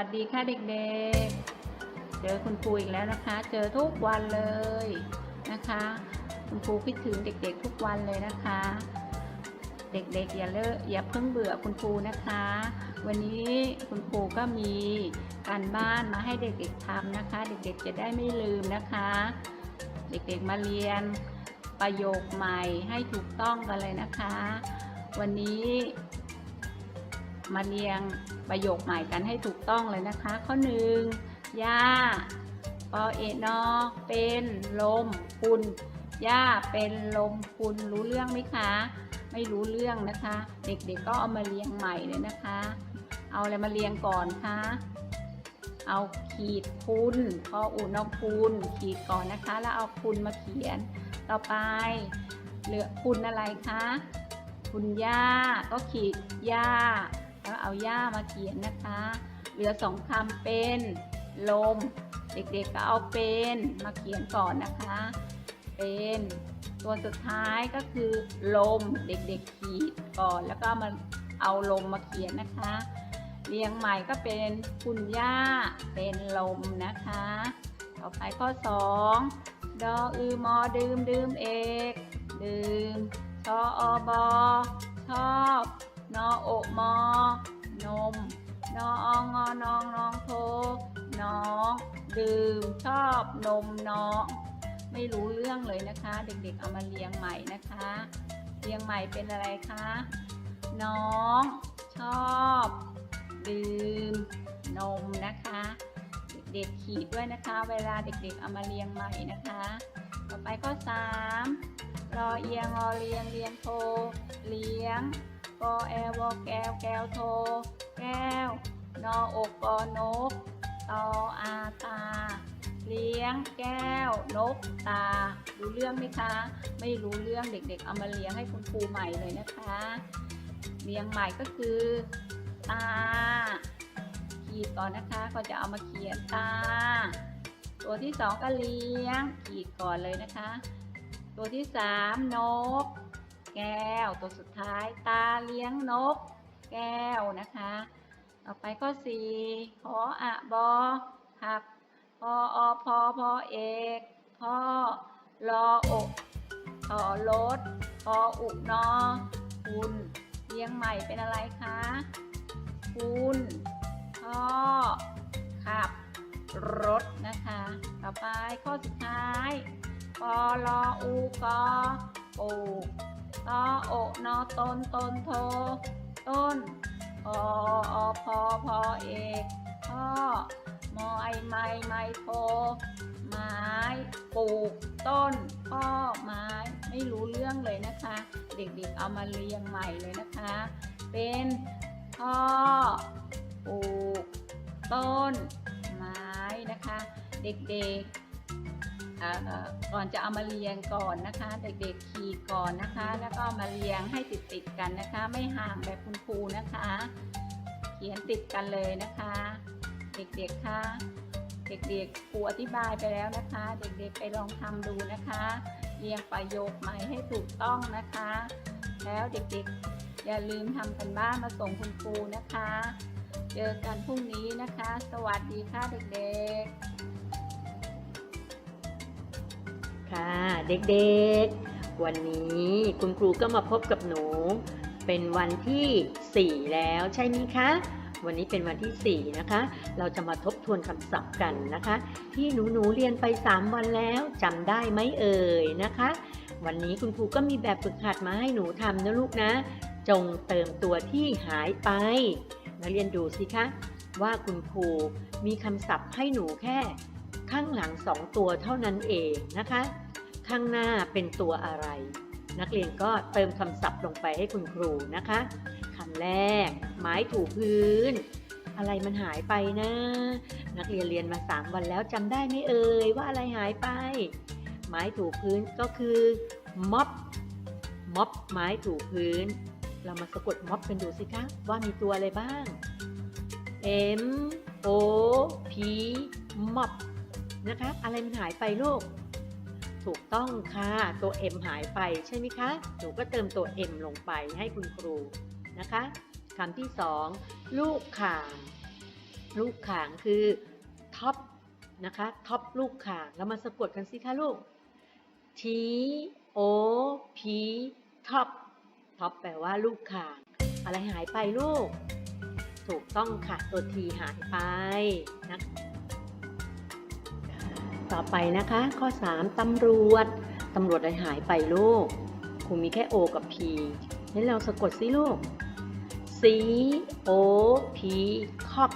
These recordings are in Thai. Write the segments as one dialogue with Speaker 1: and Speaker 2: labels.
Speaker 1: วัสดีค่ะเด็กๆ เจอคุณครูอีกแล้วนะคะ เจอทุกวันเลยนะคะ คุณครูคิดถึงเด็กๆทุกวันเลยนะคะ เด็กๆอย่าเลิกอย่าเพิ่งเบื่อคุณครูนะคะ วันนี้คุณครูก็มีการบ้านมาให้เด็กๆทำนะคะ เด็กๆจะได้ไม่ลืมนะคะ เด็กๆมาเรียนประโยคใหม่ให้ถูกต้องกันเลยนะคะ วันนี้ มาเรียงประโยคใหม่กันให้ถูกต้องเลยนะคะ ข้อหนึ่งย่าปอเอนอเป็นลมคุณย่าเป็นลมคุณรู้เรื่องไหมคะ ไม่รู้เรื่องนะคะ เด็กๆก็เอามาเรียงใหม่เลยนะคะ เอาอะไรมาเรียงก่อนคะเอาขีดคุณพออุ่นเอาคุณขีดก่อนนะคะ แล้วเอาคุณมาเขียนต่อไป เหลือคุณอะไรคะคุณย่าก็ขีดย่า แล้วเอาย่ามาเขียนนะคะ เหลือสองคำเป็นลม เด็กๆก็เอาเป็นมาเขียนก่อนนะคะ เป็นตัวสุดท้ายก็คือลมเด็กๆขีดก่อนแล้วก็มาเอาลมมาเขียนนะคะ เรียงใหม่ก็เป็นคุณย่าเป็นลมนะคะ ต่อไปข้อ 2 ดออือมอดื่มดื่มเอก ดื่มชออบอชอบ นอโอมอนม นอองอนองนองโทน้องดื่มชอบนมน้อง ไม่รู้เรื่องเลยนะคะ เด็กๆเอามาเรียงใหม่นะคะ เรียงใหม่เป็นอะไรคะ น้องชอบดื่มนมนะคะ เด็กๆขีดด้วยนะคะ เวลาเด็กๆเอามาเรียงใหม่นะคะ ต่อไปข้อ3รอเอียงรอเรียงเรียงโทเลี้ยง กอแอลวอแก้วแก้วโท แก้วนออกกอนกตออาตา เลี้ยงแก้วนกตา รู้เรื่องไหมคะ ไม่รู้เรื่องเด็กๆ เอามาเลี้ยงให้คุณครูใหม่เลยนะคะ เลี้ยงใหม่ก็คือ ตา ขีดก่อนนะคะก็จะเอามาเขียนตา ตัวที่สองก็เลี้ยงขีดก่อนเลยนะคะ ตัวที่สามนก แก้ วตัวสุดท้ายตาเลี้ยงนก แก้วนะคะ ต่อไปข้อสี่ขออะบอหักพออพอพอเอกพ่อรออกต่อรถพออุกนอคุณเลี้ยงใหม่เป็นอะไรคะคุณพ่อขับรถนะคะ ต่อไปข้อสุดท้ายปอลออูกอปูก ตอโอนอต้นต้นโท ต้นพออพอพอเอกพ่อมอไอไม้ไม้โทไม้ปลูกต้นพ่อไม้ไม่รู้เรื่องเลยนะคะ เด็กๆเอามาเรียงใหม่เลยนะคะ เป็นพ่อปลูกต้นไม้นะคะ เด็กๆ ก่อนจะเอามาเรียงก่อนนะคะ เด็กๆขีดก่อนนะคะ แล้วก็มาเรียงให้ติดๆกันนะคะ ไม่ห่างแบบคุณครูนะคะ เขียนติดกันเลยนะคะ เด็กๆค่ะเด็กๆครูอธิบายไปแล้วนะคะ เด็กๆไปลองทำดูนะคะ เรียงประโยคใหม่ให้ถูกต้องนะคะ แล้วเด็กๆ อย่าลืมทำกันบ้านมาส่งคุณครูนะคะ เจอกันพรุ่งนี้นะคะ สวัสดีค่ะเด็กๆ
Speaker 2: ค่ะเด็กๆ วันนี้คุณครูก็มาพบกับหนู เป็นวันที่ 4 แล้วใช่ไหมคะ วันนี้เป็นวันที่ 4 นะคะ เราจะมาทบทวนคำศัพท์กันนะคะ ที่หนูหนูๆเรียนไป 3 วันแล้วจำได้ไหมเอ่ยนะคะ วันนี้คุณครูก็มีแบบฝึกหัดมาให้หนูทำนะลูกนะ จงเติมตัวที่หายไปนักเรียนดูสิคะว่าคุณครูมีคำศัพท์ให้หนูแค่ หลังสองตัวเท่านั้นเองนะคะ ข้างหน้าเป็นตัวอะไร นักเรียนก็เติมคำศัพท์ลงไปให้คุณครูนะคะคำแรก ไม้ถูพื้น อะไรมันหายไปนะ นักเรียนเรียนมา 3 วันแล้วจำได้ไหมเอ่ยว่าอะไรหายไป ไม้ถูพื้นก็คือม็อบม็อบไม้ถูพื้น เรามาสะกดม็อบกันดูสิคะว่ามีตัวอะไรบ้าง M O P ม็อบ นะคะ อะไรมันหายไปลูก ถูกต้องค่ะตัว M หายไปใช่ไหมคะ หนูก็เติมตัว M ลงไปให้คุณครูนะคะคำที่สองลูกข่าง ลูกข่างคือท็อปนะคะท็อปลูกข่างเรามาสะกดกันสิคะลูก T O P ท็อปท็อปแปลว่าลูกข่าง อะไรหายไปลูก ถูกต้องค่ะ ตัว T หายไปนะ ต่อไปนะคะ ข้อ 3 ตำรวจ ตำรวจอะไรหายไปลูกครูมีแค่ O กับ P ให้เราสะกดสิลูก C O P คอบ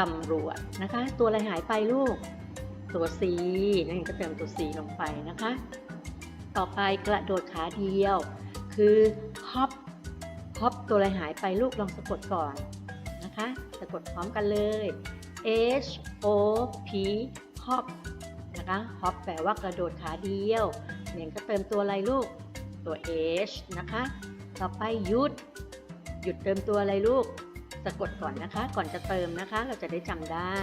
Speaker 2: ตำรวจนะคะ ตัวอะไรหายไปลูก ตัว C นั่นก็เติมตัว C ลงไปนะคะ ต่อไปกระโดดขาเดียว คือฮอปฮอปตัวอะไรหายไปลูกลองสะกดก่อนนะคะ สะกดพร้อมกันเลย H O P ฮอป นะคะฮอปแปลว่ากระโดดขาเดียวเนี่ยก็เติมตัวอะไรลูก ตัว H นะคะ ต่อไปหยุด หยุดเติมตัวอะไรลูก สะกดก่อนนะคะ ก่อนจะเติมนะคะ เราจะได้จำได้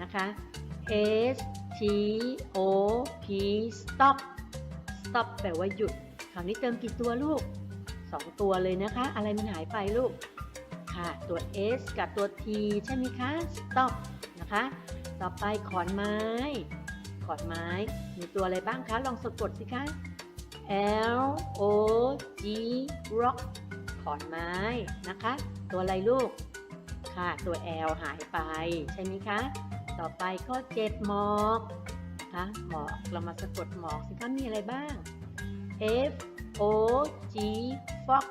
Speaker 2: นะคะ S T O P stop stop แปลว่าหยุด คราวนี้เติมกี่ตัวลูก 2 ตัวเลยนะคะ อะไรมันหายไปลูก ค่ะ ตัว S กับตัว T ใช่ไหมคะ stop นะคะ ต่อไปขอนไม้ ขอนไม้ มีตัวอะไรบ้างคะ ลองสะกดสิคะ L O G rock ขอนไม้นะคะ ตัวอะไรลูก ค่ะ ตัว L หายไปใช่ไหมคะ ต่อไปข้อ7หมอกคะหมอกเรามาสะกดหมอกสิคะมีอะไรบ้าง F O G fog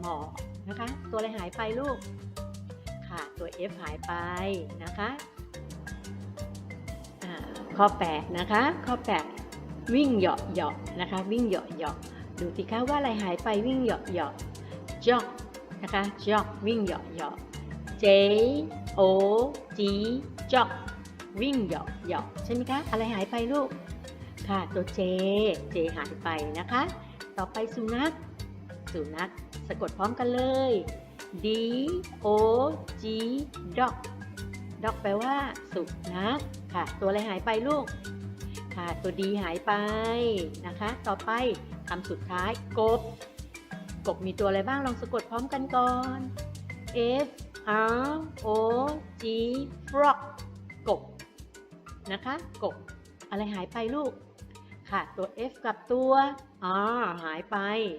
Speaker 2: หมอกนะคะ ตัวอะไรหายไปลูก ค่ะ ตัว F หายไปนะคะ ข้อ 8 นะคะ ข้อ 8 วิ่งเหยาะเหยาะนะคะ วิ่งเหยาะเหยาะดูสิคะว่าอะไรหายไปวิ่งเหยาะเหยาะ jog นะคะ jog วิ่งเหยาะเหยาะ J O G jog วิ่งเหยาะเหยาะใช่ไหมคะอะไรหายไปลูกค่ะตัว J J หายไปนะคะ ต่อไปสุนัขสุนัขสะกดพร้อมกันเลย D O G dog dog แปลว่าสุนัข ค่ะ ตัวอะไรหายไปลูก ค่ะ ตัว D หายไปนะคะ ต่อไปคำสุดท้ายกบ กบมีตัวอะไรบ้างลองสะกดพร้อมกันก่อน F R O G frog กบนะคะ กบ อะไรหายไปลูก ค่ะ ตัว F กับตัว R หายไป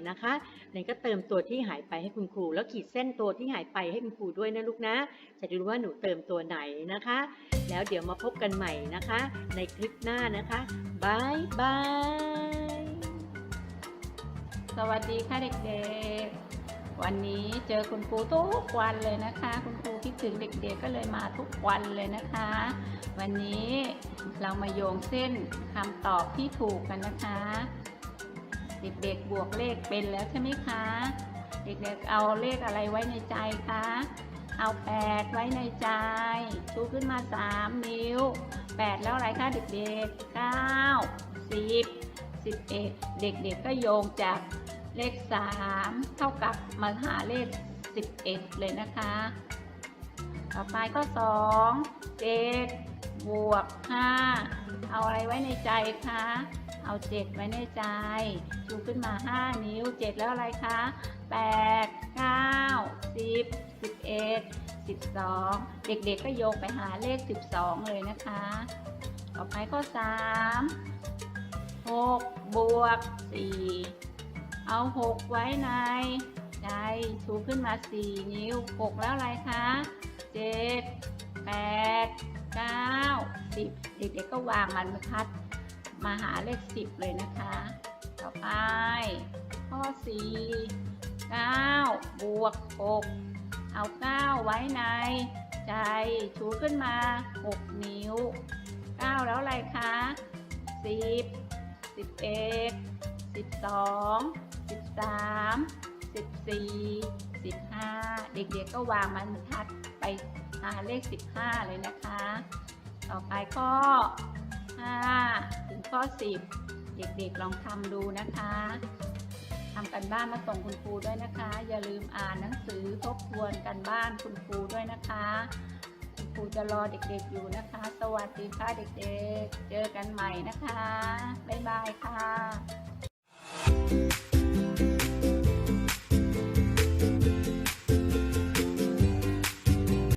Speaker 2: นะคะ นี่ก็เติมตัวที่หายไปให้คุณครู แล้วขีดเส้นตัวที่หายไปให้คุณครูด้วยนะลูกนะ จะดูว่าหนูเติมตัวไหนนะคะ แล้วเดี๋ยวมาพบกันใหม่นะคะ ในคลิปหน้านะคะบายบาย
Speaker 1: สวัสดีค่ะเด็กๆวันนี้เจอคุณครูทุกวันเลยนะคะ คุณครูคิดถึงเด็กๆก็เลยมาทุกวันเลยนะคะ วันนี้เรามาโยงเส้นคำตอบที่ถูกกันนะคะ เด็กๆบวกเลขเป็นแล้วใช่ไหมคะ เด็กๆเอาเลขอะไรไว้ในใจคะ เอา 8 ไว้ในใจ ชูขึ้นมา 3 นิ้ว 8 แล้วอะไรคะเด็กๆ 9 10 11 เด็กๆก็โยงจากเลข 3 เท่ากับมาหาเลข 11 เลยนะคะ ต่อไปก็ 2 7 บวก 5 เอาอะไรไว้ในใจคะ เอา7ไว้ในใจชูขึ้นมา5นิ้ว7แล้วอะไรคะ8 9 10 11 12เด็กๆก็โยงไปหาเลข12เลยนะคะ ต่อไปก็3 6บวก4เอา6ไว้ในใจชูขึ้นมา4นิ้ว6แล้วอะไรคะ7 8 9 10เด็กๆก็วางมันบรรทัด มาหาเลข 10 เลยนะคะ ต่อไป ข้อ 4 9 บวก 6 เอา 9 ไว้ใน ใจ ชูขึ้นมา 6 นิ้ว 9 แล้วอะไรคะ 10 11 12 13 14 15 เด็กๆก็วางมันบรรทัดไปหาเลข 15 เลยนะคะ ต่อไปข้อ5 งข้อ 10 เด็กๆลองทำดูนะคะทำกันบ้านมาส่งคุณครูด้วยนะคะ อย่าลืมอ่านหนังสือทบทวนกันบ้านคุณครูด้วยนะคะ คุณครูจะรอเด็กๆอยู่นะคะ สวัสดีค่ะเด็กๆ เจอกันใหม่นะคะ บ๊ายบายค่ะ